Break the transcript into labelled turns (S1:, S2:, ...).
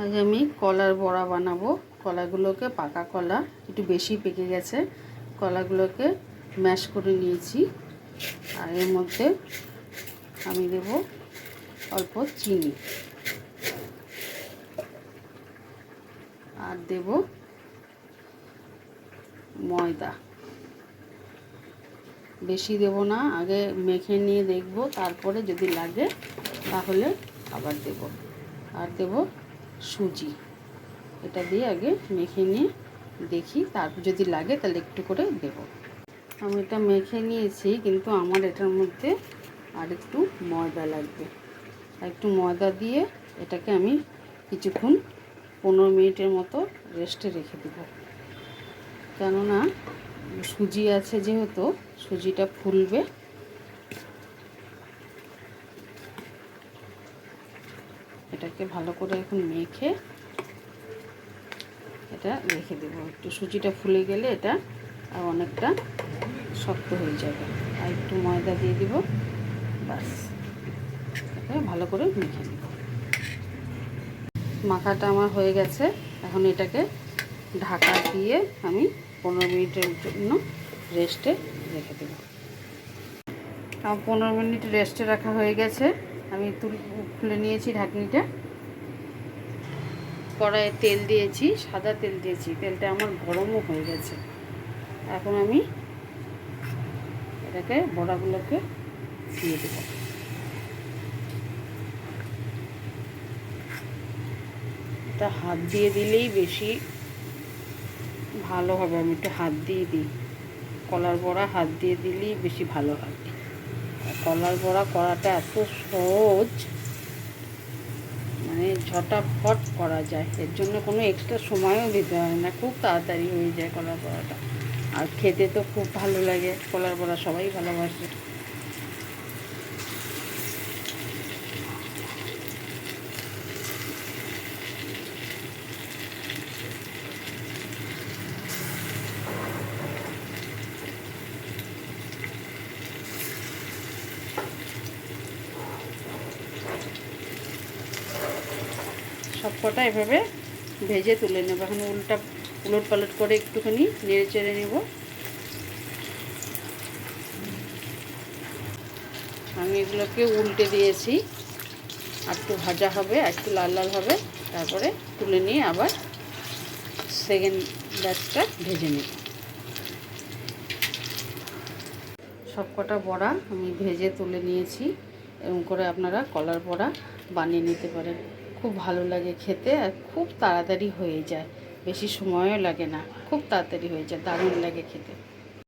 S1: আজ আমি কলার বড়া বানাবো। কলাগুলোকে পাকা কলা, একটু বেশি পেকে গেছে। কলাগুলোকে ম্যাশ করে নিয়েছি। আর এর মধ্যে আমি দেব অল্প চিনি। আর দেব ময়দা। বেশি দেব না, আগে মেখে নিয়ে দেখব, তারপরে যদি লাগে তাহলে আবার দেব। আর দেব সুজি। এটা দিয়ে আগে মেখে নিয়ে দেখি, তারপর যদি লাগে তাহলে একটু করে দেব। আমি এটা মেখে নিয়েছি, কিন্তু আমার এটার মধ্যে আর একটু ময়দা লাগবে। একটু ময়দা দিয়ে এটাকে আমি কিছুক্ষণ পনেরো মিনিটের মতো রেস্টে রেখে দেব। কেননা সুজি আছে যেহেতু, সুজিটা ফুলবে। এটাকে ভালো করে এখন মেখে এটা রেখে দেবো। একটু সুজিটা ফুলে গেলে এটা আর অনেকটা শক্ত হয়ে যাবে। আর একটু ময়দা দিয়ে দিব বাস এটাকে ভালো করে মেখে নেব। মাখাটা আমার হয়ে গেছে। এখন এটাকে ঢাকা দিয়ে আমি পনেরো মিনিটের জন্য রেস্টে রেখে দেবো। পনেরো মিনিট রেস্টে রাখা হয়ে গেছে। আমি তুল, খুলে নিয়েছি ঢাকনিটা। কড়াইয়ে তেল দিয়েছি, সাদা তেল দিয়েছি। তেলটা আমার গরমও হয়ে গেছে। এখন আমি এটাকে, বড়াগুলোকে দিয়ে দেব। এটা হাত দিয়ে দিলেই বেশি ভালো হবে। আমি একটু হাত দিয়ে দিই। কলার বড়া হাত দিয়ে দিলেই বেশি ভালো হয়। কলার বড়া করাটা এত সহজ। মানে ঝটাফট করা যায়। এর জন্য কোনো এক্সট্রা সময়ও দিতে হয় না। খুব তাড়াতাড়ি হয়ে যায় কলার বড়াটা। আর খেতে তো খুব ভালো লাগে। কলার বড়া সবাই ভালোবাসে। সব কটা এভাবে ভেজে তুলে নেব। এখন উল্টা উলট পালট করে একটুখানি নেড়ে চেড়ে নেব। আমি এগুলোকে উল্টে দিয়েছি। আর একটু ভাজা হবে, আর একটু লাল লাল হবে। তারপরে তুলে নিয়ে আবার সেকেন্ড ব্যাচটা ভেজে নেব। সব কটা বড়া আমি ভেজে তুলে নিয়েছি। এরকম করে আপনারা কলার বড়া বানিয়ে নিতে পারেন। খুব ভালো লাগে খেতে আর খুব তাড়াতাড়ি হয়ে যায়। বেশি সময়ও লাগে না, খুব তাড়াতাড়ি হয়ে যায়, দারুণ লাগে খেতে।